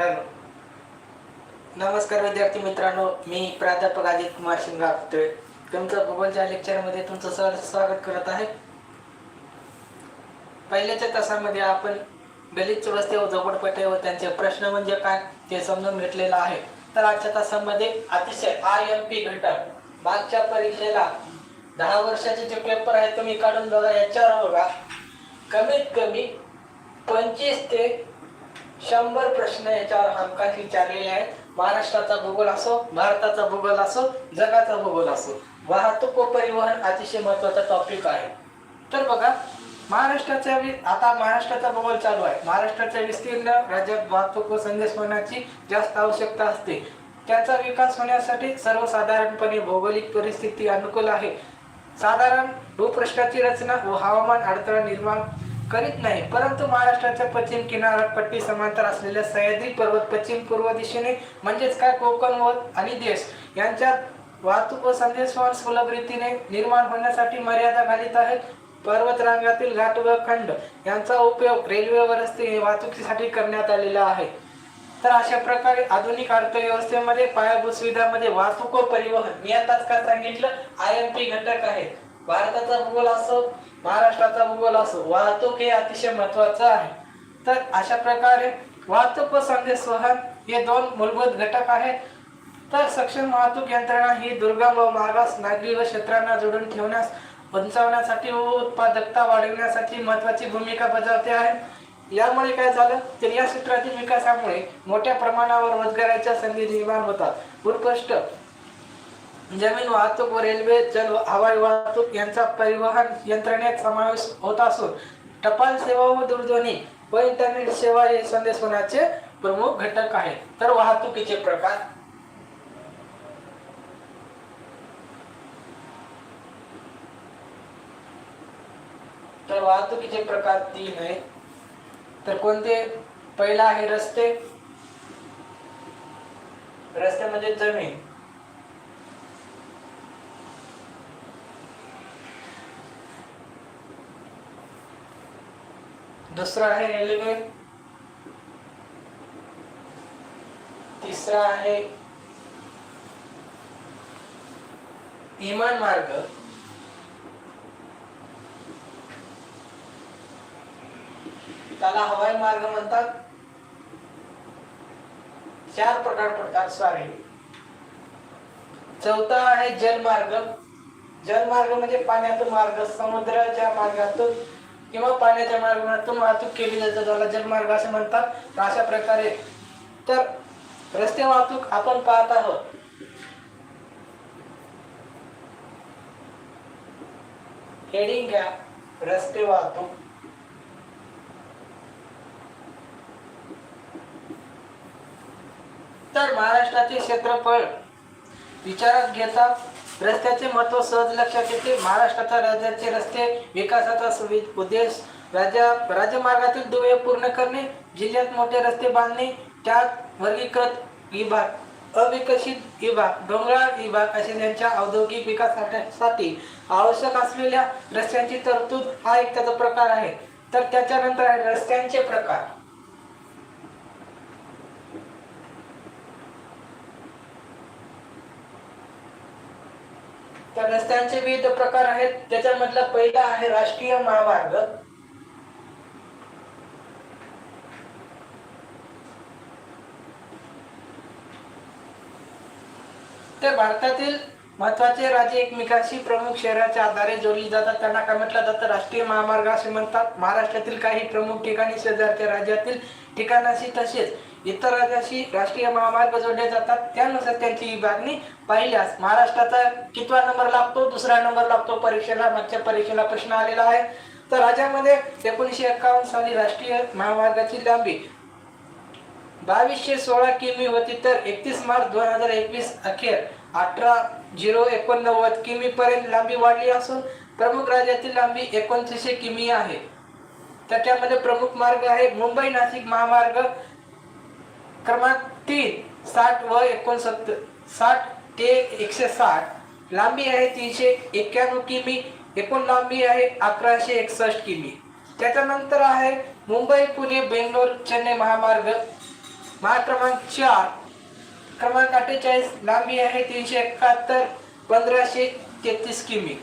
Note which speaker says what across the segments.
Speaker 1: Hello. नमस्कार विद्यार्थी मित्रांनो मी प्राध्यापक आदित्य कुमार शिंगापते तुमचं भूगोलच्या लेक्चरमध्ये तुमचं सर स्वागत करत आहे. पहिल्याच्या तासामध्ये आपण गलित रस्ते व झोपडपट्टे व त्यांचे प्रश्न म्हणजे काय ते समजून घेतलेलं आहे. तर आजच्या तासामध्ये अतिशय आय एम पी घटक मागच्या परीक्षेला दहा वर्षाचे जे पेपर आहेत तुम्ही काढून बघा याच्यावर बघा. कमीत कमी पंचवीस ते शंभर प्रश्न याच्यावर हमखास विचारलेले आहेत. महाराष्ट्राचा भूगोल असो भारताचा भूगोल असो जगाचा भूगोल असो वाहतूक व परिवहन अतिशय महत्त्वाचा टॉपिक आहे. तर बघा महाराष्ट्राच्या आता महाराष्ट्राचा भूगोल चालू आहे. महाराष्ट्राच्या विस्तीर्ण राज्यात वाहतूक व संदेश होण्याची जास्त आवश्यकता असते. त्याचा विकास होण्यासाठी सर्वसाधारणपणे भौगोलिक परिस्थिती अनुकूल आहे. साधारण भूपृष्ठाची रचना व हवामान अडथळा निर्माण करीत नाही. परंतु महाराष्ट्राच्या पश्चिम किनारपट्टी समांतर असलेल्या सह्याद्री पर्वत पश्चिम पूर्व दिशेने म्हणजेच काय? कोकण व आणि देश. यांच्यात वाहतूक व संदेशवहन सुलभ रीतीने निर्माण होण्यासाठी मर्यादा घालीत आहेत. पर्वतरांगातील घाट व खंड यांचा उपयोग रेल्वे व रस्ते वाहतुकीसाठी करण्यात आलेला आहे. तर अशा प्रकारे आधुनिक अर्थव्यवस्थेमध्ये पायाभूत सुविधामध्ये वाहतूक व परिवहन मी आताच का सांगितलं आय एम पी घटक आहेत. भारताचा भूगोल असो महाराष्ट्राचा भूगोल असो वाहतूक हे अतिशय महत्वाचं आहे. तर अशा प्रकारे वाहतूक व संदेशवहन हे दोन मूलभूत घटक आहेत. तर सक्षम वाहतूक यंत्रणा ही दुर्गम व मागास नागरी व क्षेत्रांना जोडून ठेवण्यास उंचावण्यासाठी व उत्पादकता वाढविण्यासाठी महत्वाची भूमिका बजावते आहे. यामुळे काय झालं? तर या क्षेत्रातील विकासामुळे मोठ्या प्रमाणावर रोजगाराच्या संधी निर्माण होतात. उत्कृष्ट जमीन वाहतूक व रेल्वे जल हवाई वाहतूक यांचा परिवहन यंत्रणेत समावेश होत असून टपाल सेवा व दूरध्वनी व इंटरनेट सेवा हे संदेश होण्याचे प्रमुख घटक आहेत. तर वाहतुकीचे प्रकार. तर वाहतुकीचे प्रकार तीन आहेत. तर कोणते? पहिला आहे रस्ते. रस्ते म्हणजे जमीन. दुसरा आहे रेल्वे तिसरा आहे विमान मार्ग. त्याला हवाई मार्ग म्हणतात. चार प्रकार पडतात सारे चौथा आहे जलमार्ग. जलमार्ग म्हणजे पाण्यातून मार्ग समुद्राच्या मार्गातून किंवा पाण्याच्या मार्गातून वाहतूक केली जाते त्याला जलमार्ग असे म्हणतात. तर अशा प्रकारे तर रस्ते वाहतूक आपण पाहत आहोत. हेडिंग घ्या रस्ते वाहतूक. तर महाराष्ट्राचे क्षेत्रफळ विचारात घेता रस्त्याचे महत्त्व सहज लक्षात येते. महाराष्ट्राचा राज्याचे रस्ते विकासाचा सुवि उद्देश राज्या राज्यमार्गातील दुवे पूर्ण करणे जिल्ह्यात मोठे रस्ते बांधणे त्यात वर्गीकृत विभाग अविकसित विभाग डोंगराळ विभाग असे त्यांच्या औद्योगिक विकासासाठी आवश्यक असलेल्या रस्त्यांची तरतूद हा एक त्याचा प्रकार आहे. तर त्याच्यानंतर आहे रस्त्यांचे प्रकार. तर रस्त्यांचे विविध प्रकार आहेत. त्याच्यामधला पहिला आहे राष्ट्रीय महामार्ग. ते भारतातील महत्त्वाचे राज्य एकमेकांशी प्रमुख शहराच्या आधारे जोडली जातात. त्यांना काय म्हटलं जातं? राष्ट्रीय महामार्ग असे म्हणतात. महाराष्ट्रातील काही प्रमुख ठिकाणी शेजारच्या राज्यातील ठिकाणाशी तसेच इतर राज्याशी राष्ट्रीय महामार्ग जोडले जातात. त्यानुसार त्यांची विभागणी पाहिल्यास महाराष्ट्राचा कितवा नंबर लागतो दुसरा नंबर लागतो परीक्षेला मागच्या परीक्षेला प्रश्न आलेला आहे. तर राज्यामध्ये एकोणीसशे एकावन्न साली राष्ट्रीय महामार्गाची लांबी बावीसशे सोळा किमी होती तर एकतीस मार्च दोन हजार एकवीस अखेर अठरा झिरो एकोणनव्वद किमी पर्यंत लांबी वाढली असून प्रमुख राज्यातील लांबी एकोणतीसशे किमी आहे. त्याच्यामध्ये प्रमुख मार्ग आहे मुंबई नाशिक महामार्ग. क्रमांक तीन साठ व एकोणसत्तर साठ ते एकशे साठ लांबी आहे तीनशे एक्क्याण्णव किमी एकूण लांबी आहे अकराशे एकसष्ट किमी. त्याच्यानंतर आहे मुंबई पुणे बेंगलोर चेन्नई महामार्ग. महाक्रमांक चार क्रमांक अठ्ठेचाळीस लांबी आहे तीनशे एकाहत्तर पंधराशे तेहतीस किमी.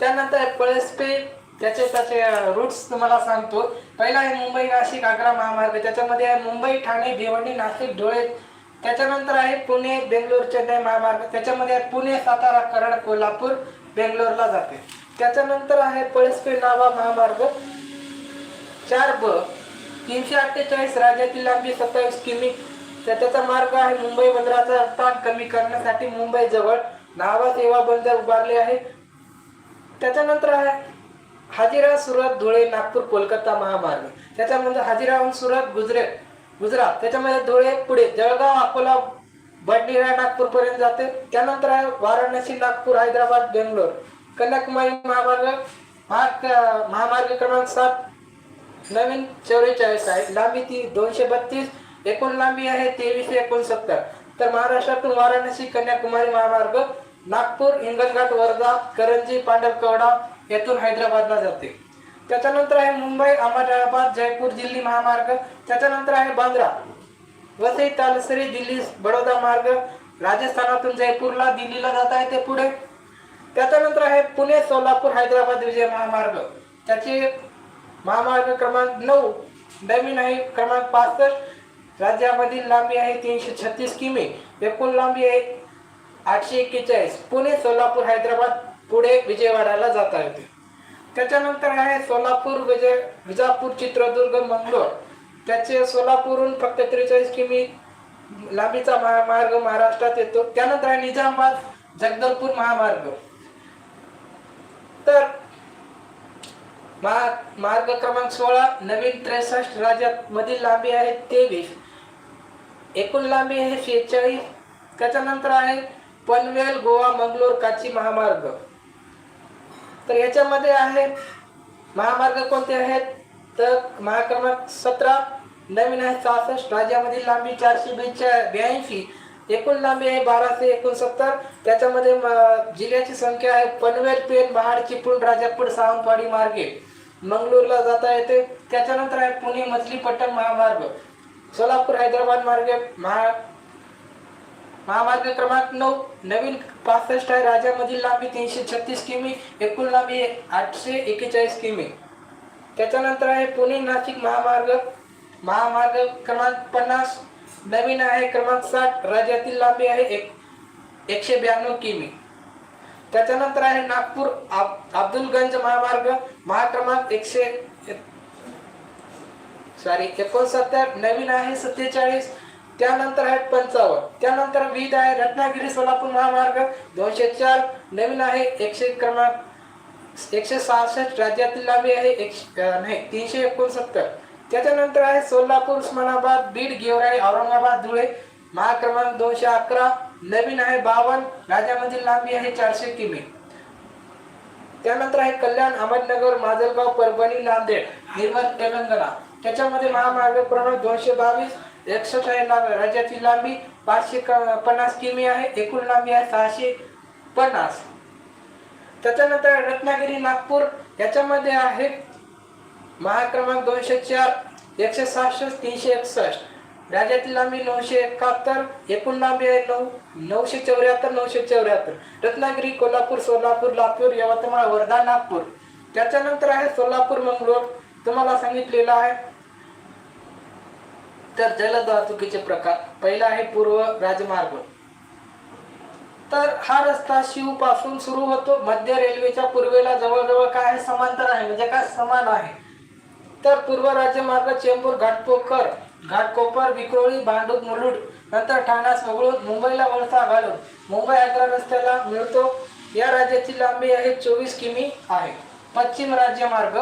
Speaker 1: त्यानंतर पळसपे त्याचे त्याचे रूट्स तुम्हाला सांगतो. पहिला आहे मुंबई नाशिक आग्रा महामार्ग. त्याच्यामध्ये आहे मुंबई ठाणे भिवंडी नाशिक धुळे. त्याच्यानंतर आहे पुणे बेंगलोर चेन्नई महामार्ग. त्याच्यामध्ये आहे पुणे सातारा कराड कोल्हापूर बेंगलोरला जाते. त्याच्यानंतर आहे पळसपे नावा महामार्ग. चार ब तीनशे अठ्ठेचाळीस राज्यातील लांबी सत्तावीस किमी. त्याचा मार्ग आहे मुंबई बंदराचा ताण कमी करण्यासाठी मुंबई जवळ. नावा सेवा बंदर उभारले आहे. त्याच्यानंतर आहे हाजिरा सुरत धुळे नागपूर कोलकाता महामार्ग. त्याच्यामध्ये हाजिराहून सुरत गुजरात गुजरात. त्याच्यामध्ये धुळे पुढे जळगाव अकोला बडनेरा नागपूर पर्यंत जाते. त्यानंतर आहे वाराणसी नागपूर हैदराबाद बेंगलोर. कन्याकुमारी महामार्ग महामार्ग क्रमांक सात नवीन चौवेचाळीस आहे. लांबी ती दोनशे बत्तीस एकूण लांबी आहे तेवीसशे एकोणसत्तर. तर महाराष्ट्रातून वाराणसी कन्याकुमारी महामार्ग नागपूर हिंगणघाट वर्धा करंजी पांढरकवडा येथून हैदराबादला जाते. त्याच्यानंतर आहे मुंबई अहमदाबाद जयपूर दिल्ली महामार्ग. त्याच्यानंतर आहे बांद्रा. वसई तालसरी दिल्ली बडोदा मार्ग. राजस्थानातून जयपूरला दिल्लीला जाता येते पुढे. त्याच्यानंतर आहे पुणे सोलापूर हैदराबाद विजय महामार्ग. त्याचे महामार्ग क्रमांक नऊ नवीन आहे क्रमांक पासष्ट. राज्यामधील लांबी आहे तीनशे छत्तीस किमी. एकूण लांबी आहे आठशे एक्केचाळीस. पुणे सोलापूर हैदराबाद पुढे विजयवाड्याला जाता येते. त्याच्यानंतर आहे सोलापूर विजय विजापूर चित्रदुर्ग मंगलोर. त्याचे सोलापूरहून फक्त त्रेचाळीस किमी लांबीचा महामार्ग महाराष्ट्रात येतो. त्यानंतर आहे निजामाबाद जगदलपूर महामार्ग. तर मार्ग क्रमांक सोळा नवीन त्रेसष्ट राज्यात मधील लांबी आहे तेवीस. एकूण लांबी आहे शेहेचाळीस. त्याच्यानंतर आहे पनवेल गोवा मंगलोर काची महामार्ग. तर याच्यामध्ये आहे महामार्ग कोणते आहेत? तर महाक्रमांक सतरा नवीन आहे सहासष्ट राज्यामधील लांबी चारशे बेचा ब्याऐंशी. एकूण लांबी आहे बाराशे एकोणसत्तर. त्याच्यामध्ये म- जिल्ह्याची संख्या आहे पनवेल पेन महाड चिपळूण राजापूर सावंतवाडी मार्गे. मंगळूरला जाता येते. त्याच्यानंतर आहे पुणे मछलीपट्टण महामार्ग. सोलापूर हैदराबाद मार्गे महा महामार्ग क्रमांक नऊ नवीन पासष्ट आहे. राज्यामधील लांबी तीनशे छत्तीस किमी एकूण लांबी आठशे एक्केचाळीस किमी. त्याच्यानंतर आहे पुणे नाशिक महामार्ग. महामार्ग क्रमांक पन्नास नवीन आहे क्रमांक साठ राज्यातील लांबी आहे एक एकशे ब्याण्णव किमी. त्याच्यानंतर आहे नागपूर आप- अब्दुलगंज महामार्ग. महाक्रमांक एकशे सॉरी एकोणसत्तर नवीन आहे सत्तेचाळीस त्यानंतर आहे पंचावन्न. त्यानंतर विध आहे. रत्नागिरी सोलापूर महामार्ग दोनशे चार नवीन आहे एकशे क्रमांक एकशे सहासष्ट. राज्यातील लांबी आहे एकशे नाही तीनशे एकोणसत्तर. त्याच्यानंतर आहे सोलापूर उस्मानाबाद बीड गेवराई औरंगाबाद धुळे महाक्रमांक दोनशे अकरा. नवीन आहे बावन्न राज्यामधील लांबी आहे चारशे किमी. त्यानंतर आहे कल्याण अहमदनगर माजलगाव परभणी नांदेड निर्मल तेलंगणा. त्याच्यामध्ये महामार्ग क्रमांक दोनशे बावीस. एकसष्ट आहे. लांब राज्याची लांबी पाचशे पन्नास किमी आहे. एकूण लांबी आहे सहाशे पन्नास. त्याच्यानंतर रत्नागिरी नागपूर याच्यामध्ये आहे महाक्रमांक दोनशे चार एकशे सहासष्ट तीनशे एकसष्ट. राज्यातील लांबी नऊशे एकाहत्तर एकूण लांबी आहे नऊ नऊशे चौऱ्याहत्तर नऊशे चौऱ्याहत्तर. रत्नागिरी कोल्हापूर सोलापूर लातूर यवतमाळ वर्धा नागपूर. त्याच्यानंतर आहे सोलापूर मंगळूर तुम्हाला सांगितलेलं आहे तर जलद वाहतुकीचे प्रकार. पहिला आहे पूर्व राजमार्ग. तर हा रस्ता शिवपासून सुरू होतो. मध्य रेल्वेच्या पूर्वेला जवळजवळ काय आहे? समांतर आहे. म्हणजे काय? समान आहे. तर पूर्व राज्यमार्ग चेंबूर घाटपोकर घाटकोपर विक्रोळी भांडूप मुलुड नंतर ठाण्यास वगळून मुंबईला वळसा घालून मुंबई आग्रा रस्त्याला मिळतो. या राज्याची लांबी आहे चोवीस किमी आहे. पश्चिम राज्यमार्ग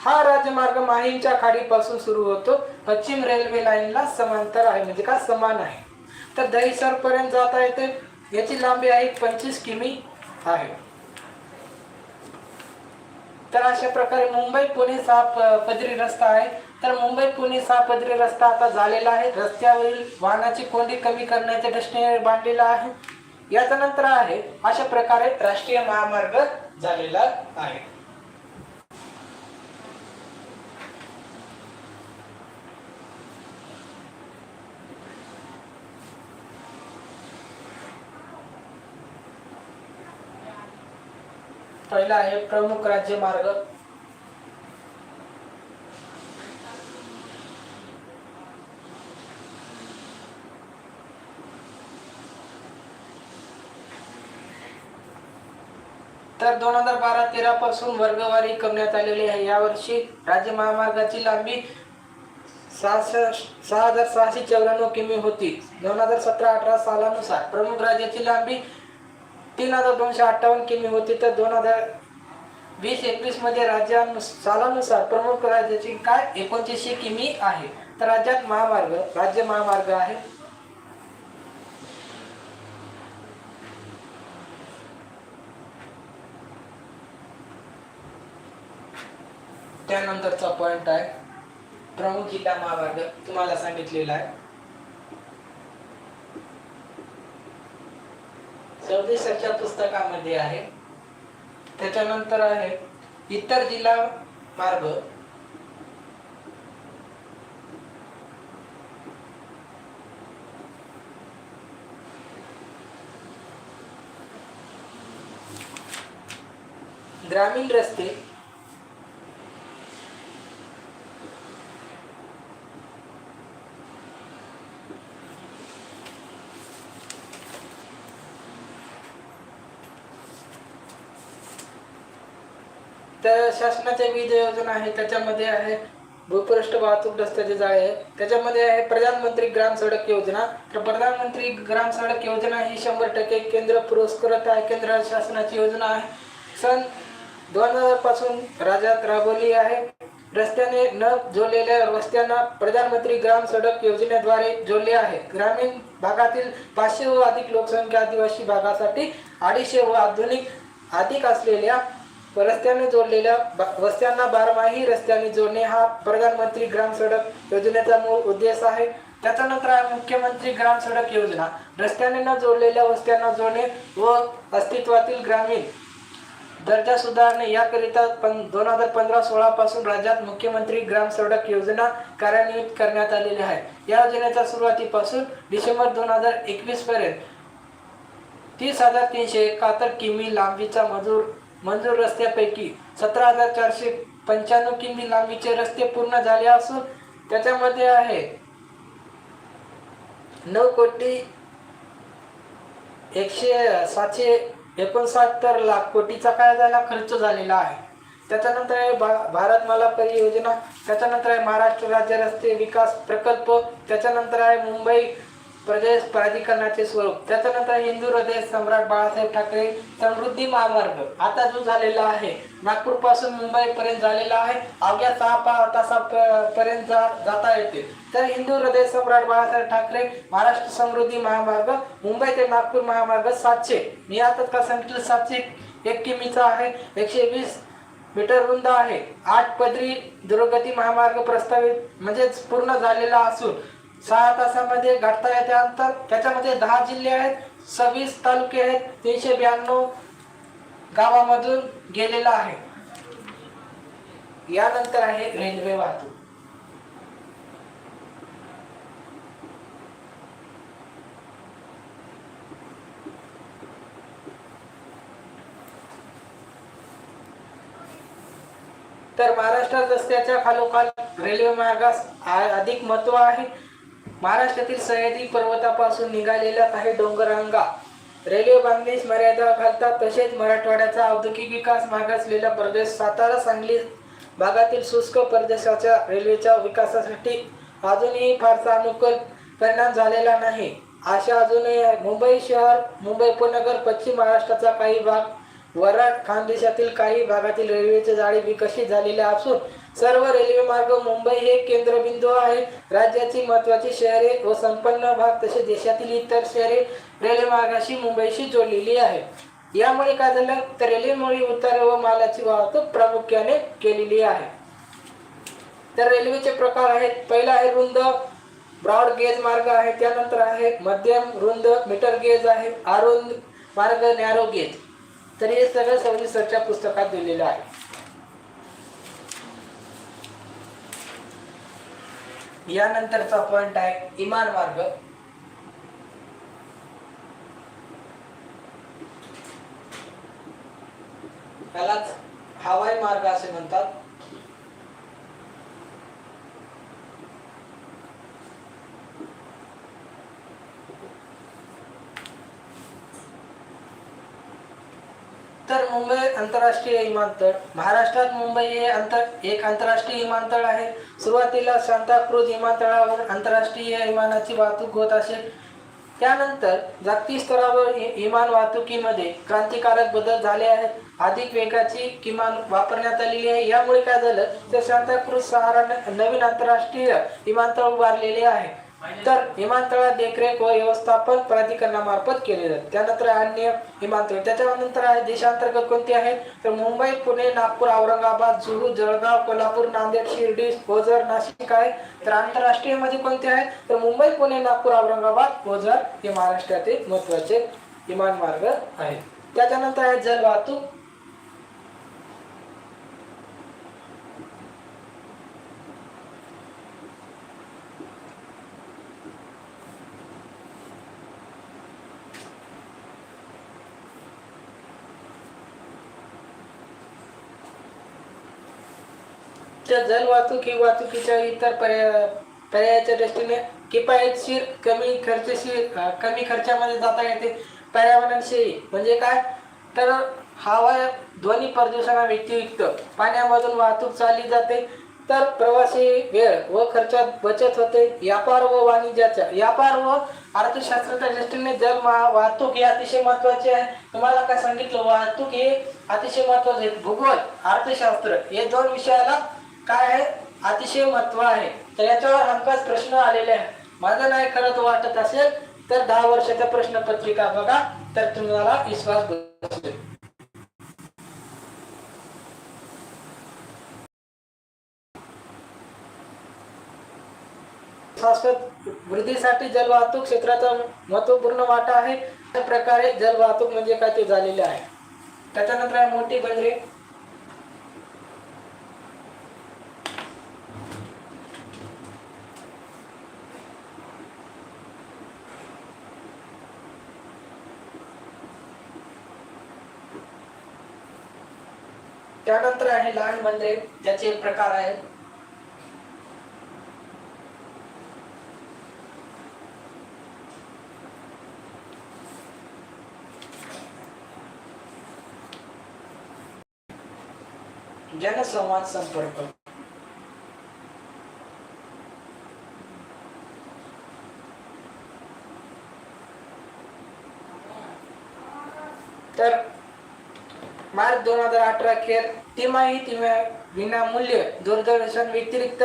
Speaker 1: हा राज्यमार्ग माहींच्या खाडीपासून सुरू होतो. पश्चिम रेल्वे लाईनला समांतर आहे म्हणजे का समान आहे. तर दहिसर पर्यंत जाता येते. याची लांबी आहे पंचवीस किमी आहे. तर अशा प्रकारे मुंबई पुणे सहा पदरी रस्ता आहे. तर मुंबई पुणे सहा पदरी रस्ता आता झालेला आहे. रस्त्यावरील वाहनाची कोंडी कमी करण्याच्या दृष्टीने बांधलेला आहे. याच्यानंतर आहे अशा प्रकारे राष्ट्रीय महामार्ग झालेला आहे. पहिला आहे प्रमुख राज्य मार्ग तर दोन हजार बारा तेरा पासून वर्गवारी करण्यात आलेली आहे. यावर्षी राज्य महामार्गाची लांबी सहा सहा हजार सहाशे चौऱ्याण्णव किमी होती. दोन हजार सतरा अठरा सालानुसार प्रमुख राज्याची लांबी तीन हजार दोनशे अठ्ठावन्न किमी होती तर दोन हजार वीस एकवीसमध्ये राज्या सालानुसार प्रमुख राज्याची काय? एकोणतीसशे किमी आहे. तर राज्यात महामार्ग राज्य महामार्ग आहे. त्यानंतरचा पॉइंट आहे. प्रमुख जिल्हा महामार्ग तुम्हाला सांगितलेला आहे. चौदिसाच्या पुस्तकामध्ये आहे. त्याच्यानंतर आहे इतर जिल्हा मार्ग. ग्रामीण रस्ते. तर विविध योजना आहे त्याच्यामध्ये आहे भूपृष्ठ वाहतूक रस्त्याचे जाळे आहे त्याच्यामध्ये आहे प्रधानमंत्री ग्राम सडक योजना. तर प्रधानमंत्री ग्राम सडक योजना ही शंभर टक्के केंद्र पुरस्कृत आहे केंद्र शासनाची योजना आहे. सन दोन हजारपासून राज्यात राबवली आहे. रस्त्याने न जोडलेल्या रस्त्यांना प्रधानमंत्री ग्राम सडक योजनेद्वारे जोडले आहे. ग्रामीण भागातील पाचशे व अधिक लोकसंख्या आदिवासी भागासाठी अडीचशे व आधुनिक अधिक असलेल्या रस्त्याने जोडलेल्या बा- वस्त्यांना बारमाही रस्त्याने जोडणे हा प्रधानमंत्री ग्राम सडक योजनेचा मूळ उद्देश आहे. त्याच्यानंतर आहे मुख्यमंत्री ग्राम सडक योजना. रस्त्याने न जोडलेल्या वस्त्यांना जोडणे व अस्तित्वातील ग्रामीण दर्जा सुधारणे याकरिता पण दोन हजार पंधरा सोळा पासून राज्यात मुख्यमंत्री ग्राम सडक योजना कार्यान्वित करण्यात आलेली आहे. या योजनेच्या सुरुवातीपासून डिसेंबर दोन हजार एकवीस पर्यंत तीस हजार तीनशे एकाहत्तर किमी लांबीचा मजूर मंजूर रस्त्यापैकी सतरा हजार चारशे पंच्याण्णव किमी लांबीचे रस्ते पूर्ण झाले असून त्याच्यामध्ये आहे नऊ कोटी एकशे सातशे एकोणसत्तर लाख कोटीचा काय झाला? खर्च झालेला आहे. त्याच्यानंतर आहे भा भारतमाला परियोजना त्याच्यानंतर आहे महाराष्ट्र राज्य रस्ते विकास प्रकल्प त्याच्यानंतर आहे मुंबई प्रदेश प्राधिकरणाचे स्वरूप. त्याच्यानंतर हिंदू हृदय सम्राट बाळासाहेब ठाकरे समृद्धी महामार्ग. आता जो झालेला आहे नागपूरपासून मुंबई पर्यंत झालेला आहे अवघ्या सहा पा तासा पर्यंत जाता येते तर हिंदू हृदय सम्राट बाळासाहेब ठाकरे महाराष्ट्र समृद्धी महामार्ग मुंबई ते नागपूर महामार्ग सातशे. मी आता का सांगितलं सातशे एक किमीचा आहे एकशे वीस मीटर रुंद आहे. आठ पदरी दुर्गती महामार्ग प्रस्तावित म्हणजेच पूर्ण झालेला असून सहा तासामध्ये घटता येते अंतर. त्याच्यामध्ये दहा जिल्हे आहेत सव्वीस तालुके आहेत तीनशे ब्याण्णव गावामधून गेलेला आहे. यानंतर आहे रेल्वे वाहतूक. तर महाराष्ट्रात रस्त्याच्या खालोखाल रेल्वे मार्गास अधिक महत्त्व आहे. महाराष्ट्रातील सह्याद्री पर्वतापासून निघालेल्या काही डोंगररांगा रेल्वे बांधणीस मर्यादा घालतात तसेच मराठवाड्याचा औद्योगिक विकास मागासलेला प्रदेश सातारा सांगली भागातील शुष्क प्रदेशाच्या रेल्वेच्या विकासासाठी अजूनही फारसा अनुकूल परिणाम झालेला नाही. अशा अजूनही मुंबई शहर मुंबई उपनगर पश्चिम महाराष्ट्राचा काही भाग वराड खानदेशातील काही भागातील रेल्वेचे जाळे विकसित झालेले असून सर्व रेल्वे मार्ग मुंबई हे केंद्रबिंदू आहे राज्याची महत्वाची शहरे व संपन्न भाग तसेच देशातील इतर शहरे रेल्वे मार्गाशी मुंबईशी जोडलेली आहे यामुळे काय झालं? तर रेल्वेमुळे उतार व मालाची वाहतूक प्रामुख्याने केलेली आहे. तर रेल्वेचे प्रकार आहेत. पहिला आहे रुंद ब्रॉड गेज मार्ग आहे. त्यानंतर आहे मध्यम रुंद मीटर गेज आहे. अरुंद मार्ग नॅरो गेज तर हे सगळं सविस्तरच्या पुस्तकात दिलेलं आहे. यानंतरचा पॉइंट आहे इमान मार्ग. त्यालाच हवाई मार्ग असे म्हणतात तर मुंबई आंतरराष्ट्रीय विमानतळ. महाराष्ट्रात मुंबई हे अंतर एक आंतरराष्ट्रीय विमानतळ आहे. सुरुवातीला सांताक्रूज विमानतळावर आंतरराष्ट्रीय विमानाची वाहतूक होत असेल. त्यानंतर जागतिक स्तरावर विमान वाहतुकीमध्ये क्रांतिकारक बदल झाले आहेत. अधिक वेगाची किमान वापरण्यात आलेली आहे. यामुळे काय झालं? तर सांताक्रूज सहारा नवीन आंतरराष्ट्रीय विमानतळ उभारलेले आहे. तर विमानतळात देखरेख व व्यवस्थापन प्राधिकरणामार्फत केले जाते. त्यानंतर अन्य विमानतळ. त्याच्यानंतर आहे देशांतर्गत कोणते आहेत? तर मुंबई पुणे नागपूर औरंगाबाद जुहू जळगाव कोल्हापूर नांदेड शिर्डी ओझर नाशिक आहे. तर आंतरराष्ट्रीयमध्ये कोणते आहेत? तर मुंबई पुणे नागपूर औरंगाबाद ओझर हे महाराष्ट्रातील महत्त्वाचे विमान मार्ग आहेत. त्याच्यानंतर आहे जल वाहतूक त्या जल वाहतूक ही वाहतुकीच्या इतर पर्याय पर्यायाच्या दृष्टीने किफायतशीर कमी खर्चशीर कमी खर्चामध्ये जाता येते. पर्यावरणशी म्हणजे काय? तर हवा ध्वनी प्रदूषणा व्यतिरिक्त पाण्यामधून वाहतूक चालली जाते. तर प्रवासी वेळ व खर्चात बचत होते. व्यापार व वाणिज्याच्या व्यापार व अर्थशास्त्राच्या दृष्टीने जल वाहतूक हे अतिशय महत्त्वाचे आहे. तुम्हाला काय सांगितलं? वाहतूक हे अतिशय महत्त्वाचे भूगोल अर्थशास्त्र हे दोन विषयाला काय आहे? अतिशय महत्त्व आहे. तर याच्यावर हमखास प्रश्न आलेले आहे माझं नाही खरंच वाटत असेल तर दहा वर्षाच्या प्रश्नपत्रिका बघा तर तुम्हाला विश्वास बसेल शाश्वत वृद्धीसाठी जलवाहतूक क्षेत्राचा महत्त्वपूर्ण वाटा आहे. त्या प्रकारे जलवाहतूक म्हणजे काय ते झालेले आहे. त्याच्यानंतर आहे मोठी बंदरे त्यानंतर आहे लहान बंदरे ज्याचे प्रकार आहेत. जनसंवाद संपर्क. तर मार्च दोन हजार अठरा खेर तिमाही तिमा विनामूल्य दूरदर्शन व्यतिरिक्त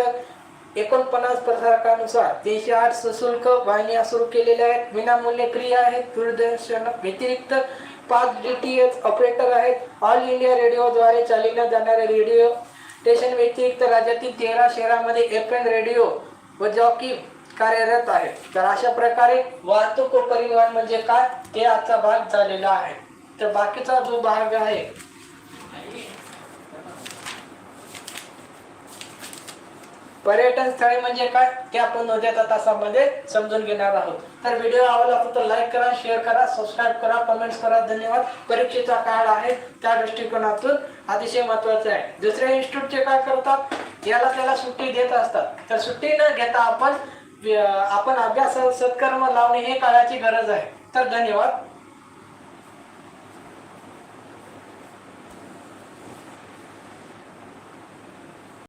Speaker 1: एकोणपन्नास प्रसारकानुसार तीनशे आठ सशुल्क वाहिन्या सुरू केलेल्या आहेत. विनामूल्य क्रिया आहेत. दूरदर्शन व्यतिरिक्त पाच डी टी एच ऑपरेटर आहेत. ऑल इंडिया रेडिओद्वारे चालविल्या जाणाऱ्या रेडिओ स्टेशन व्यतिरिक्त राज्यातील तेरा शहरामध्ये एफ एम रेडिओ व जॉकी कार्यरत आहे तर अशा प्रकारे वाहतूक व परिवहन म्हणजे काय? ते आजचा भाग झालेला आहे. तर बाकीचा जो भाग आहे. पर्यटन स्थळे म्हणजे काय? ते आपण उद्याच्या तासामध्ये समजून घेणार आहोत. तर व्हिडिओ आवडला तर लाईक करा शेअर करा सबस्क्राईब करा कमेंट्स करा. धन्यवाद. परीक्षेचा काळ आहे त्या दृष्टिकोनातून. अतिशय महत्वाचं आहे. दुसऱ्या इन्स्टिट्यूटचे काय करतात? याला त्याला सुट्टी देत असतात. तर सुट्टी न घेता आपण आपण अभ्यास सत्कर्म लावणे हे काळाची गरज आहे. तर धन्यवाद.